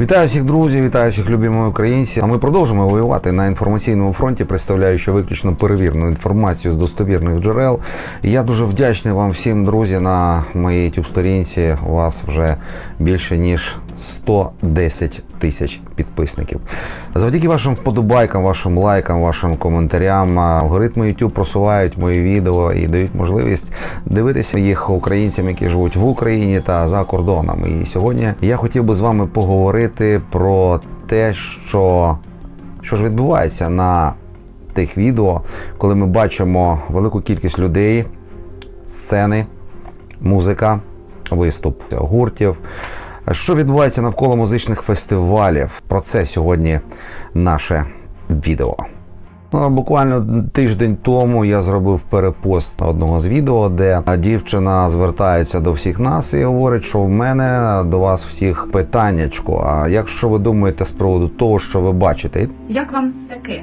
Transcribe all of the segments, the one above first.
Вітаю всіх друзів, вітаю всіх любимих українців. А ми продовжимо воювати на інформаційному фронті, представляючи виключно перевірну інформацію з достовірних джерел. Я дуже вдячний вам всім, друзі, на моїй youtube сторінці. Вас вже більше ніж 110 тисяч підписників. Завдяки вашим вподобайкам, вашим лайкам, вашим коментарям, алгоритми YouTube просувають мої відео і дають можливість дивитися їх українцям, які живуть в Україні та за кордонами. І сьогодні я хотів би з вами поговорити про те, що, що ж відбувається на тих відео, коли ми бачимо велику кількість людей, сцени, музика, виступ гуртів. Що відбувається навколо музичних фестивалів? Про це сьогодні наше відео. Ну, буквально тиждень тому я зробив перепост одного з відео, де дівчина звертається до всіх нас і говорить, що в мене до вас всіх питаннячко. А якщо ви думаєте з приводу того, що ви бачите, Як вам таке?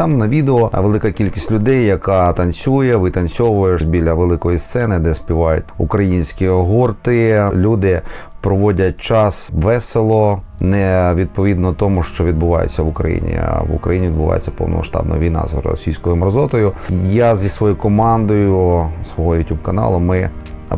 Там на відео велика кількість людей, яка танцює, витанцьовуєш біля великої сцени, де співають українські гурти. Люди проводять час весело, не відповідно тому, що відбувається в Україні. А в Україні відбувається повномасштабна війна з російською мерзотою. Я зі своєю командою свого youtube каналу ми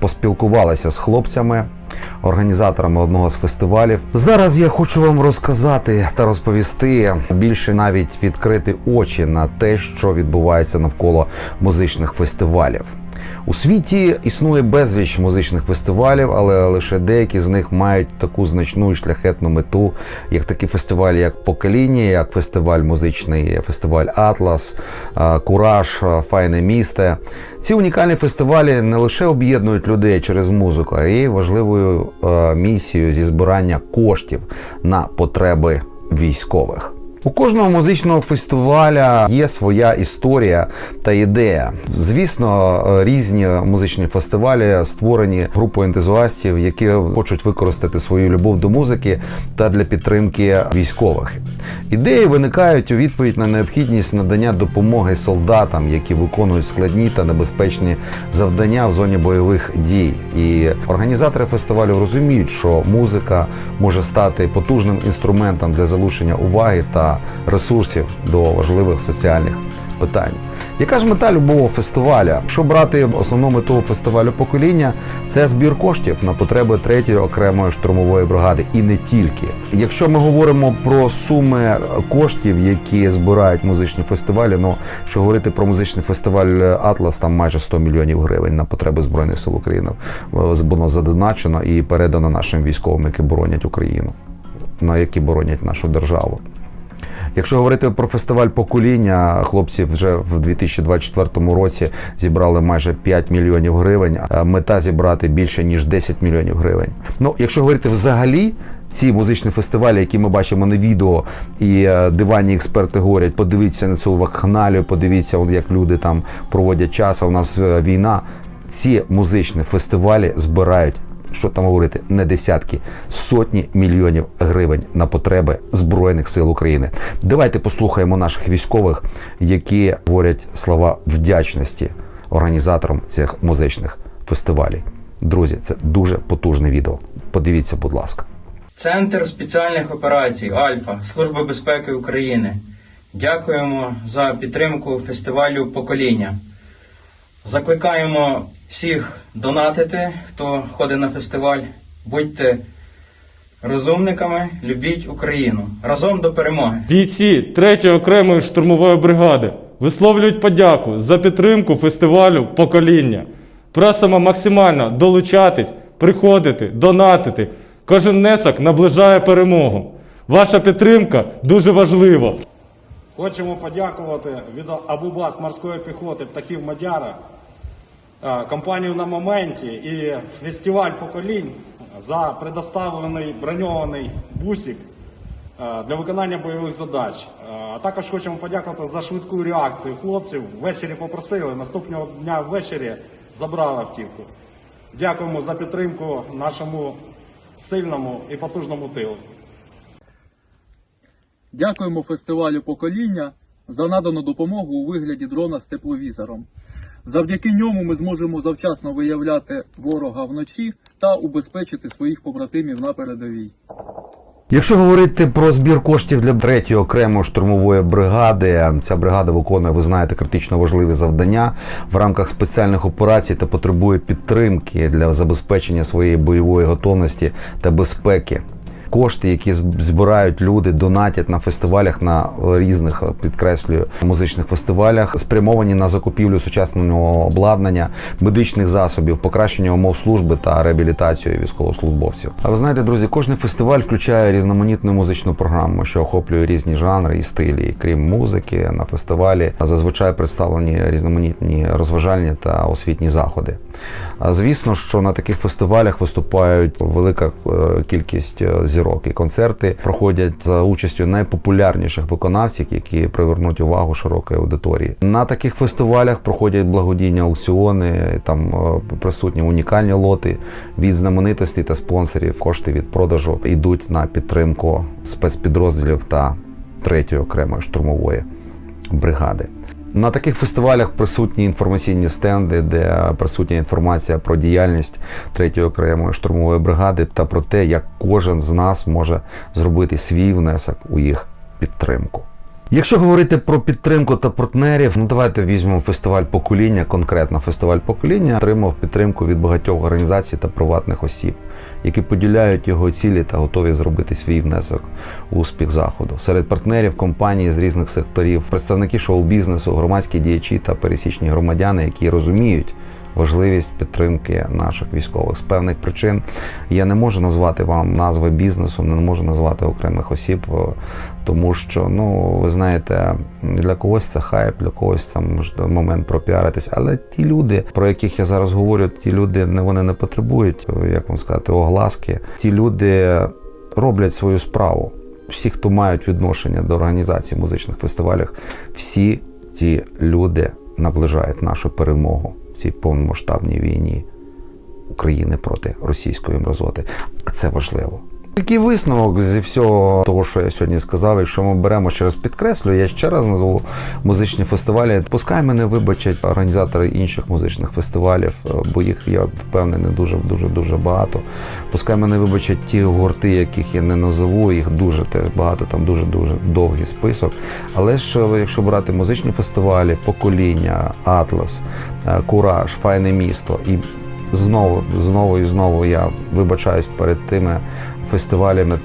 поспілкувалися з хлопцями організаторами одного з фестивалів. Зараз я хочу вам розказати та розповісти більше навіть відкрити очі на те, що відбувається навколо музичних фестивалів. У світі існує безліч музичних фестивалів, але лише деякі з них мають таку значну і шляхетну мету, як такі фестивалі, як Покоління, як фестиваль музичний, фестиваль Атлас, Кураж, Файне місто. Ці унікальні фестивалі не лише об'єднують людей через музику, а й важливою е, місією зі збирання коштів на потреби військових. У кожного музичного фестиваля є своя історія та ідея. Звісно, е, різні музичні фестивалі створені групою ентузіастів, які хочуть використати свою любов до музики та для підтримки військових. Ідеї виникають у відповідь на необхідність надання допомоги солдатам, які виконують складні та небезпечні завдання в зоні бойових дій. І організатори фестивалю розуміють, що музика може стати потужним інструментом для залучення уваги та ресурсів до важливих соціальних питань. Яка ж мета любого фестиваля? Якщо брати основну мету фестивалю покоління, це збір коштів на потреби третьої окремої штурмової бригади, і не тільки. Якщо ми говоримо про суми коштів, які збирають музичні фестивалі, ну що говорити про музичний фестиваль Атлас, там майже 100 мільйонів гривень на потреби збройних сил України е, було задоначено і передано нашим військовим, які боронять Україну, на які боронять нашу державу. Якщо говорити про фестиваль покоління, хлопці вже в 2024 році зібрали майже 5 мільйонів гривень. Мета зібрати більше ніж 10 мільйонів гривень. Ну, якщо говорити взагалі. Ці музичні фестивалі, які ми бачимо на відео, і е, диванні експерти говорять, подивіться на цю вакханалію, подивіться, як люди там проводять час. А у нас е, війна. Ці музичні фестивалі збирають що там говорити, не десятки, сотні мільйонів гривень на потреби Збройних сил України. Давайте послухаємо наших військових, які говорять слова вдячності організаторам цих музичних фестивалів. Друзі, це дуже потужне відео. Подивіться, будь ласка. Центр спеціальних операцій Альфа Служба безпеки України. Дякуємо за підтримку фестивалю покоління. Закликаємо всіх донатити, хто ходить на фестиваль. Будьте розумниками, любіть Україну. Разом до перемоги! Бійці 3-ї окремої штурмової бригади висловлюють подяку за підтримку фестивалю покоління. Просимо максимально долучатись, приходити, донатити. Кожен внесок наближає перемогу. Ваша підтримка дуже важлива. Хочемо подякувати від Абубас морської піхоти птахів Мадяра, е, компанію на моменті і фестиваль поколінь за предоставлений броньований бусик е, для виконання бойових задач. Е, А також хочемо подякувати за швидку реакцію хлопців. Ввечері попросили, наступного дня ввечері забрали автівку. Дякуємо за підтримку нашому сильному і потужному тилу. Дякуємо фестивалю покоління за надану допомогу у вигляді дрона з тепловізором. Завдяки ньому ми зможемо завчасно виявляти ворога вночі та убезпечити своїх побратимів на передовій. Якщо говорити про збір коштів для третьої окремої штурмової бригади, ця бригада виконує, ви знаєте, критично важливі завдання в рамках спеціальних операцій та потребує підтримки для забезпечення своєї бойової готовності та безпеки. Кошти, які збирають люди, донатять на фестивалях на різних підкреслюю музичних фестивалях, спрямовані на закупівлю сучасного обладнання, медичних засобів, покращення умов служби та реабілітацію військовослужбовців. А ви знаєте, друзі, кожен фестиваль включає різноманітну музичну програму, що охоплює різні жанри і стилі. Крім музики, на фестивалі зазвичай представлені різноманітні розважальні та освітні заходи. Звісно, що на таких фестивалях виступають велика е, кількість е, зірок і концерти проходять за участю найпопулярніших виконавців, які привернуть увагу широкої аудиторії. На таких фестивалях проходять благодійні аукціони, там е, присутні унікальні лоти від знаменитостей та спонсорів. Кошти від продажу йдуть на підтримку спецпідрозділів та третьої окремої штурмової бригади. На таких фестивалях присутні інформаційні стенди, де присутня інформація про діяльність третьої окремої штурмової бригади та про те, як кожен з нас може зробити свій внесок у їх підтримку. Якщо говорити про підтримку та партнерів, ну давайте візьмемо фестиваль покоління. Конкретно фестиваль покоління отримав підтримку від багатьох організацій та приватних осіб, які поділяють його цілі та готові зробити свій внесок у успіх заходу. Серед партнерів компанії з різних секторів, представники шоу-бізнесу, громадські діячі та пересічні громадяни, які розуміють. Важливість підтримки наших військових з певних причин я не можу назвати вам назви бізнесу, не можу назвати окремих осіб, е, тому що ну ви знаєте, для когось це хайп, для когось це момент пропіаритись. Але ті люди, про яких я зараз говорю, ті люди не вони не потребують, е, як вам сказати, огласки. Ті люди роблять свою справу. Всі, хто мають відношення до організації музичних фестивалів, всі ці люди наближають нашу перемогу цій повномасштабній війні України проти російської мразоти. А це важливо. Який висновок зі всього того, що я сьогодні сказав, якщо ми беремо ще раз підкреслю, я ще раз назву музичні фестивалі. Пускай мене вибачать організатори інших музичних фестивалів, е, бо їх я впевнений дуже дуже дуже багато. Пускай мене вибачать ті гурти, яких я не назову, їх дуже теж багато, там дуже дуже довгий список. Але ж якщо брати музичні фестивалі, покоління, Атлас, Кураж, Файне місто і знову, знову і знову я вибачаюсь перед тими фестивалями,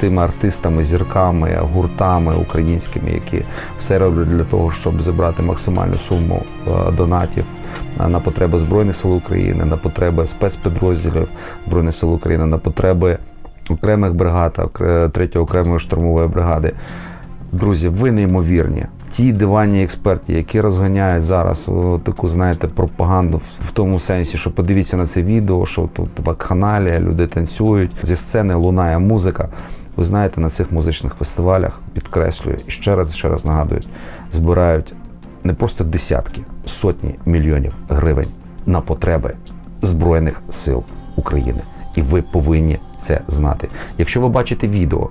тими артистами, зірками, гуртами українськими, які все роблять для того, щоб зібрати максимальну суму е, донатів е, на потреби Збройних сил України, на потреби спецпідрозділів Збройних сил України, на потреби окремих бригад, третьої окремої штурмової бригади. Друзі, ви неймовірні. Ті диванні експерти, які розганяють зараз таку, знаєте, пропаганду в, тому сенсі, що подивіться на це відео, що тут вакханалія, люди танцюють, зі сцени лунає музика. Ви знаєте, на цих музичних фестивалях підкреслюю і ще раз ще раз нагадують, збирають не просто десятки, сотні мільйонів гривень на потреби Збройних сил України. І ви повинні це знати. Якщо ви бачите відео,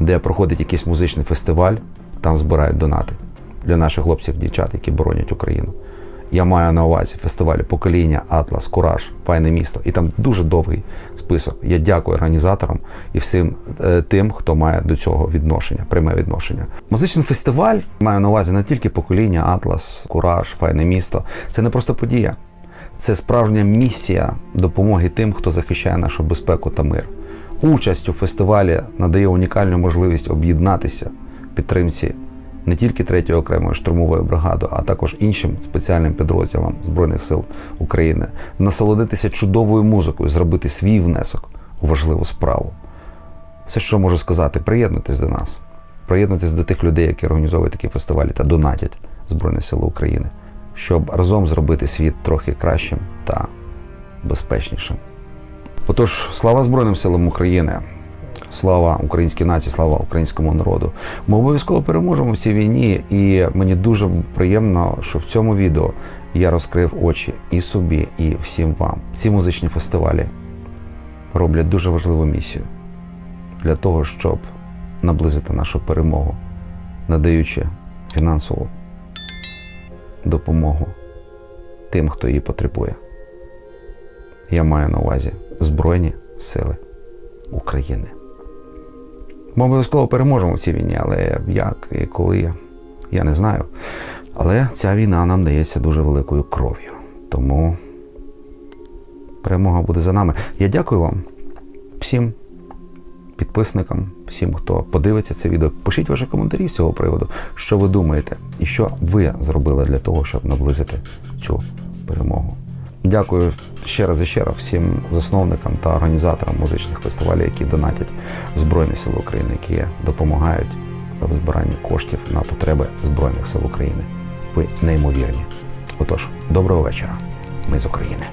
де проходить якийсь музичний фестиваль, там збирають донати для наших хлопців, дівчат, які боронять Україну. Я маю на увазі фестивалі Покоління, Атлас, Кураж, Файне місто. І там дуже довгий список. Я дякую організаторам і всім е, тим, хто має до цього відношення, пряме відношення. Музичний фестиваль маю на увазі не тільки покоління, Атлас, Кураж, Файне місто. Це не просто подія. Це справжня місія допомоги тим, хто захищає нашу безпеку та мир. Участь у фестивалі надає унікальну можливість об'єднатися підтримці не тільки третьої окремої штурмової бригади, а також іншим спеціальним підрозділам Збройних сил України, насолодитися чудовою музикою, зробити свій внесок у важливу справу. Все, що можу сказати, приєднуйтесь до нас, приєднуйтесь до тих людей, які організовують такі фестивалі та донатять Збройні Сили України, щоб разом зробити світ трохи кращим та безпечнішим. Отож, слава Збройним силам України, слава українській нації, слава українському народу. Ми обов'язково переможемо в цій війні, і мені дуже приємно, що в цьому відео я розкрив очі і собі, і всім вам. Ці музичні фестивалі роблять дуже важливу місію для того, щоб наблизити нашу перемогу, надаючи фінансову допомогу тим, хто її потребує. Я маю на увазі Збройні Сили України. Ми обов'язково переможемо в цій війні, але як і коли, я не знаю. Але ця війна нам дається дуже великою кров'ю. Тому перемога буде за нами. Я дякую вам всім підписникам, всім, хто подивиться це відео. Пишіть ваші коментарі з цього приводу, що ви думаєте, і що ви зробили для того, щоб наблизити цю перемогу. Дякую ще раз і ще раз всім засновникам та організаторам музичних фестивалів, які донатять Збройні Сили України, які допомагають в збиранні коштів на потреби Збройних сил України. Ви неймовірні. Отож, доброго вечора. Ми з України.